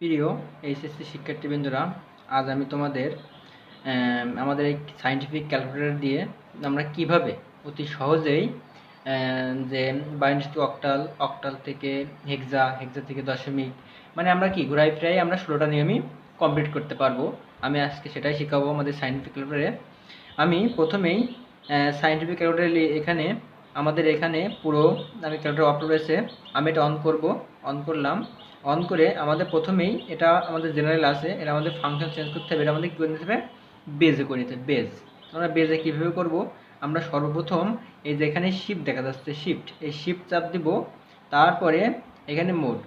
প্রিয় এইচএসসি শিক্ষার্থীবৃন্দরা, আজ আমি তোমাদের আমাদের এই সায়েন্টিফিক ক্যালকুলেটর দিয়ে আমরা কীভাবে অতি সহজেই যে বাইনারি টু অক্টাল অক্টাল থেকে হেক্সা হেক্সা থেকে দশমিক মানে আমরা কি ঘুরাই ফিরাই আমরা ষোলোটা নিয়মই কমপ্লিট করতে পারব। আমি আজকে সেটাই শেখাবো আমাদের সায়েন্টিফিক ক্যালকুলেটরে আমি প্রথমেই সায়েন্টিফিক ক্যালকুলেটর এখানে আমাদের এখানে পুরো আমি ক্যালকুলেটর অফ রয়েছে আমি এটা অন করব অন করলাম। অন করে আমাদের প্রথমেই এটা আমাদের জেনারেল আছে এটা আমাদের ফাংশন চেঞ্জ করতে হবে এটা আমাদের কী করে নিতে হবে? বেজে করে নিতে হবে বেজ আমরা বেজে কীভাবে করব? আমরা সর্বপ্রথম এই যে এখানে শিফট দেখা যাচ্ছে শিফট এই শিফট চাপ দিব তারপরে এখানে মোড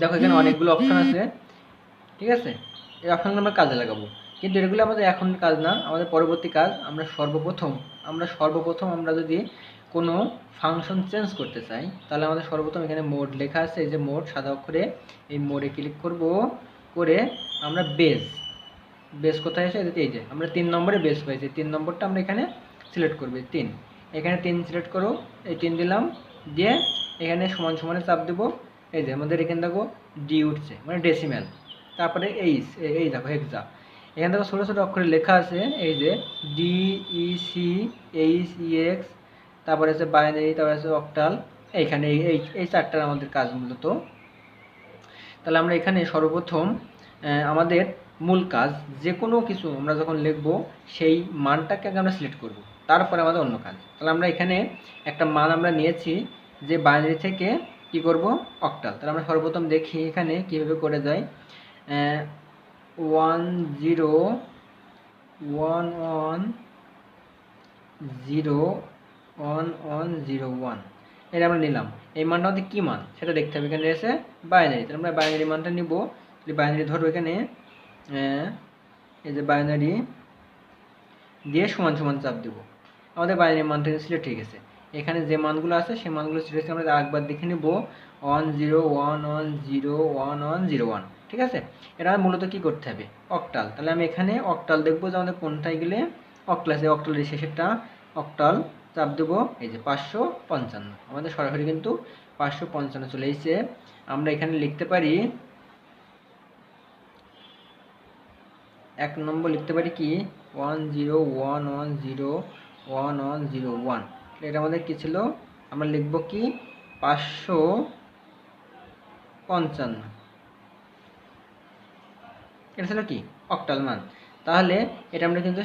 দেখো এখানে অনেকগুলো অপশান আছে ঠিক আছে? এই অপশনগুলো আমরা কাজে লাগাবো। কিন্তু এগুলো আমাদের এখন কাজ না, আমাদের পরবর্তী কাজ, আমরা সর্বপ্রথম আমরা সর্বপ্রথম আমরা যদি কোনো ফাংশন চেঞ্জ করতে চাই, তাহলে আমাদের সর্বপ্রথম এখানে মোড লেখা আছে, এই যে মোড সাদা অক্ষরে এই মোডে ক্লিক করব, করে আমরা বেস বেস কোথায় এসে এই যে, আমরা তিন নম্বরে বেস পাইছি, তিন নম্বরটা আমরা এখানে সিলেক্ট করব তিন। এখানে তিন সিলেক্ট করো, এই তিন দিলাম, দিয়ে এখানে সমান সমানে চাপ দেবো, এই যে আমাদের এখানে দেখো ডি উঠছে মানে ডেসিম্যাল তারপরে এইচ এই দেখো হেক্সা এখানে দেখো ছোটো ছোটো অক্ষরে লেখা আছে, এই যে D E C H E X তারপরে আছে বাইনারি তারপরে আছে অক্টাল এইখানে এই এই এই চারটার আমাদের কাজ মূলত। তাহলে আমরা এখানে সর্বপ্রথম আমাদের মূল কাজ, যে কোনো কিছু আমরা যখন লিখব, সেই মানটাকে আগে আমরা সিলেক্ট করব, তারপরে আমাদের অন্য কাজ। তাহলে আমরা এখানে একটা মান আমরা নিয়েছি, যে বাইনারি থেকে কি করব? অক্টাল তাহলে আমরা সর্বপ্রথম দেখি এখানে কীভাবে করে যায়। One zero one one zero one one zero one এটা আমরা নিলাম। এই মানটা আমাদের কী মান? সেটা দেখতে হবে এখানে এসে বাইনারি তাহলে আমরা বাইনারি মানটা নিব। বাইনারি ধরবো এখানে এই যে বাইনারি দিয়ে সমান সমান চাপ দেবো। আমাদের বাইনারি মানটা সিলেক্ট হয়ে গেছে এখানে যে মানগুলো আছে, সেই মানগুলো সিলেক্ট আমরা আরেকবার দেখে নিব। One zero one one zero one one zero one ঠিক আছে? এটা মূলত কি করতে হবে? অক্টাল তাহলে আমি এখানে অক্টাল দেখব যে আমাদের কোনটায় গেলে অক্টাল অক্টালের শেষেরটা অক্টাল চাপ দেবো, এই যে পাঁচশো পঞ্চান্ন। আমাদের সরাসরি কিন্তু পাঁচশো পঞ্চান্ন চলে এসেছে। আমরা এখানে লিখতে পারি, এক নম্বর লিখতে পারি কি? One zero one one zero one one zero one. এটা আমাদের কী ছিল? আমরা লিখব কি? পাঁচশো পঞ্চান্ন। এটা ছিল কি? অক্টাল মান। তাহলে এটা আমরা কিন্তু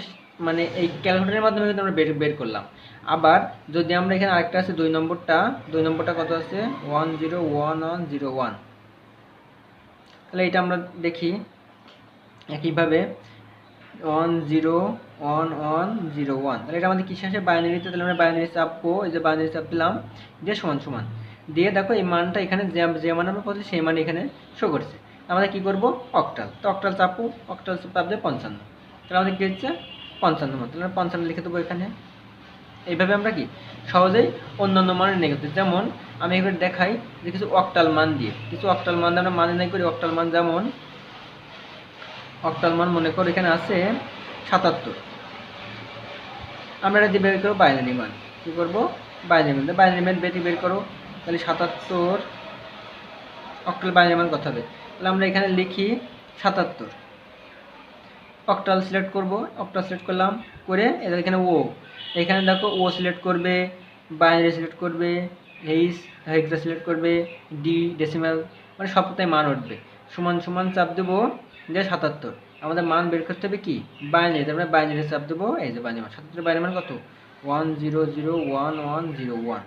মানে এই ক্যালকুলেটরের মাধ্যমে কিন্তু আমরা বের বের করলাম। আবার যদি আমরা এখানে আরেকটা আছে, দুই নম্বরটা দুই নম্বরটা কত আছে? One zero one one zero one তাহলে এটা আমরা দেখি একইভাবে one zero one one zero one তাহলে এটা আমাদের কিসে আসে বাইনারিতে তাহলে আমরা বাইনারি চাপবো, এই যে বাইনারি চাপ দিলাম, দিয়ে সমান সমান। দিয়ে দেখো এই মানটা এখানে যে যে মান আমরা পাচ্ছি সেই মান এখানে শো করছে। আমাদের কি করব? অক্টাল তো অক্টাল চাপো অক্টাল চাপ পঞ্চান্ন। তাহলে আমাদের কী হচ্ছে? পঞ্চান্ন মান তাহলে আমরা পঞ্চান্ন লিখে দেবো এখানে। এইভাবে আমরা কি? সহজেই অন্যান্য মানের করতে যেমন, আমি এবার দেখাই যে কিছু অক্টাল মান দিয়ে। কিছু অক্টাল মান আমরা মানে নাই করি। অক্টাল মান যেমন অক্টাল মান মনে করো এখানে আছে সাতাত্তর। আমরা এটা বের করব বাইনারি মান। কী করব? বাইনারি মান। বাইনারি মান বেটি বের করো তাহলে সাতাত্তর অক্টাল বাইনারি মান কথা হবে? তাহলে আমরা এখানে লিখি সাতাত্তর। অক্টাল সিলেক্ট করব অক্টাল সিলেক্ট করলাম, করে এখানে ও এখানে দেখো ও সিলেক্ট করবে বাইনারি সিলেক্ট করবে এইচ হেক্সা সিলেক্ট করবে ডি ডেসিমাল মানে সবটাই মান উঠবে। সমান সমান চাপ দেবো যে সাতাত্তর। আমাদের মান বের করতে হবে কি? বাইনারি তারপরে বাইনারি চাপ দেবো, এই যে বাইনারি মান। সাতাত্তর বাইনারি মান কত? One zero zero one one zero one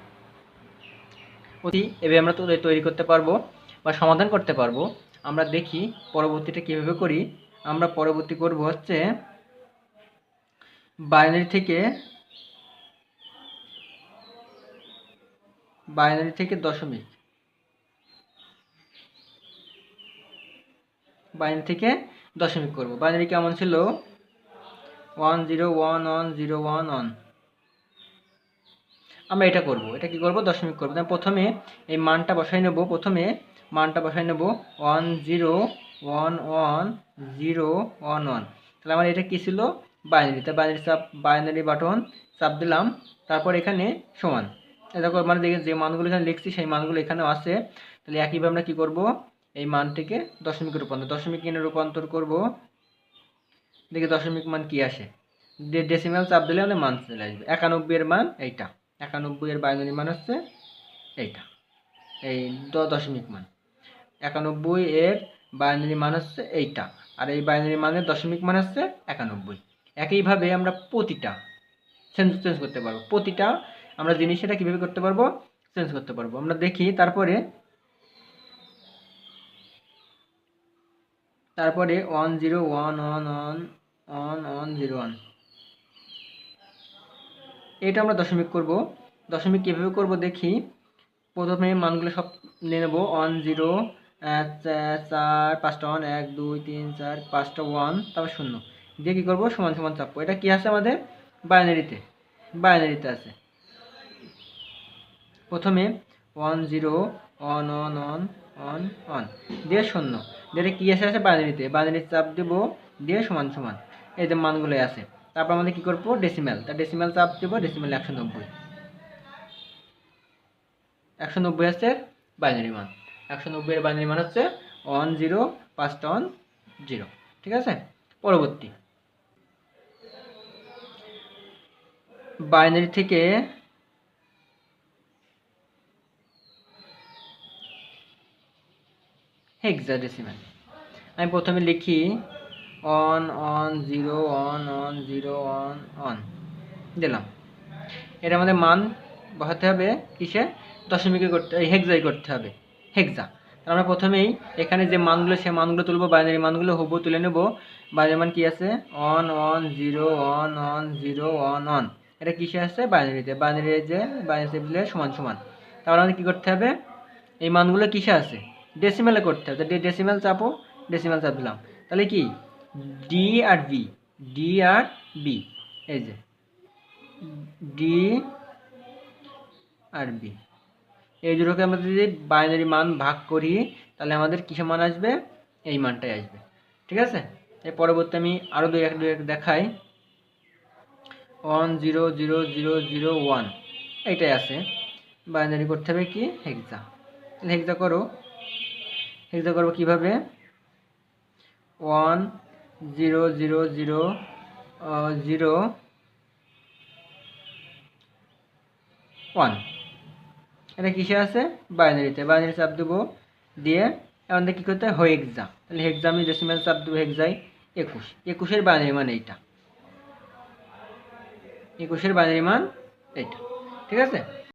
অতি এভাবে আমরা তৈরি করতে পারব বা সমাধান করতে পারব। আমরা দেখি পরবর্তীটা কীভাবে করি। আমরা পরবর্তী করব হচ্ছে বাইনারি থেকে বাইনারি থেকে দশমিক। বাইনারি থেকে দশমিক করব। বাইনারি কেমন ছিল? One zero one one zero one one আমরা এটা করব। এটা কি করব? দশমিক করব। প্রথমে এই মানটা বসাই নেব। প্রথমে মানটা বসাই নেব। One zero, one one, zero, one one. তাহলে আমার এটা কী ছিল? বাইনারি। তা বাইনারি চাপ বাইনারি বাটন চাপ দিলাম। তারপর এখানে সমান। দেখো মানে দেখে যে মানগুলো এখানে লিখছি, সেই মানগুলো এখানেও আছে। তাহলে একইভাবে আমরা কী করব? এই মানটিকে দশমিকে রূপান্তর, দশমিক কিনে রূপান্তর করব। দেখি দশমিক মান কি আসে। ডেসিমাল চাপ দিলে আমাদের মান চলে আসবে। একানব্বই এর মান এইটা। একানব্বই এর বাইনারি মান হচ্ছে এইটা। এই দশমিক মান। একানব্বই এর বাইনারি মান হচ্ছে এইটা। আর এই বাইনারি মানের দশমিক মান হচ্ছে একানব্বই। একইভাবে আমরা প্রতিটা চেঞ্জ চেঞ্জ করতে পারব। প্রতিটা আমরা জিনিস জিনিসটা কীভাবে করতে পারব? চেঞ্জ করতে পারব। আমরা দেখি তারপরে তারপরে one zero one one one one one zero one এটা আমরা দশমিক করব। দশমিক কীভাবে করব দেখি। প্রথমে মানগুলো সব নিয়ে নেব। ওয়ান জিরো চার পাঁচটা ওয়ান এক, দুই, তিন, চার, পাঁচটা ওয়ান তারপর শূন্য। দিয়ে কী করব? সমান সমান চাপবো। এটা কি আছে আমাদের? বাইনারিতে বাইনারিতে আছে। প্রথমে one zero one one one one one দিয়ে শূন্য। দিয়ে কী আছে? আছে বাইনারিতে বাইনারিতে চাপ দেবো। দিয়ে সমান সমান। এই যে মানগুলো আছে। তারপর আমাদের কী করব? ডেসিমেল তা ডেসিমেল চাপ দেবো। ডেসিমেল একশো নব্বই। একশো নব্বই আছে বাইনারি মান একশো নব্বই এর বাইনারি মান হচ্ছে ওয়ান জিরো পাঁচটা ওয়ান জিরো ঠিক আছে? পরবর্তী। বাইনারি থেকে হেক্সাডেসিমাল আমি প্রথমে লিখি one one zero one one zero one one দিলাম। এটা আমাদের মান বসাতে হবে, কিসে? দশমিকে করতে হেক্সাই করতে হবে। হেক্সা। আমরা প্রথমেই এখানে যে মানগুলো, সে মানগুলো তুলবো বাইনারি মানগুলো হবু তুলে নেব। বাইনারি মান কি আছে? One one zero one one zero one one এটা কিসে আছে বাইনারিতে বাইনারি যে বাইনারি দিলে সমান সমান। তাহলে আমাদের কী করতে হবে? এই মানগুলো কিসে আছে? ডেসিমেলে করতে হবে। ডেসিমেল চাপো ডেসিমেল চাপ দিলাম। তাহলে কি? D R B D R B এই যে। ডি আর বি এই দুটোকে আমরা যদি বাইনারি মান ভাগ করি, তাহলে আমাদের কিসে মান আসবে? এই মানটাই আসবে। ঠিক আছে? এর পরবর্তী আমি আরও দুই এক দুই এক দেখাই। One zero zero zero zero one এইটাই আছে। বাইনারি করতে হবে কি? হেক্সা তাহলে হেক্সা করো। হেক্সা করব কীভাবে? One zero zero zero zero one এটা কিসে আছে? বাইনারিতে বাইনারি চাপ দেবো দিয়ে আমাদের কী করতে হয়? হেক্সা তাহলে হেক্সা আমি ডেসিমেল চাপ দেবো হেক্সাই একুশ। একুশের বাইনারি মান এইটা। একুশের বাইনারি মান এইটা। ঠিক আছে?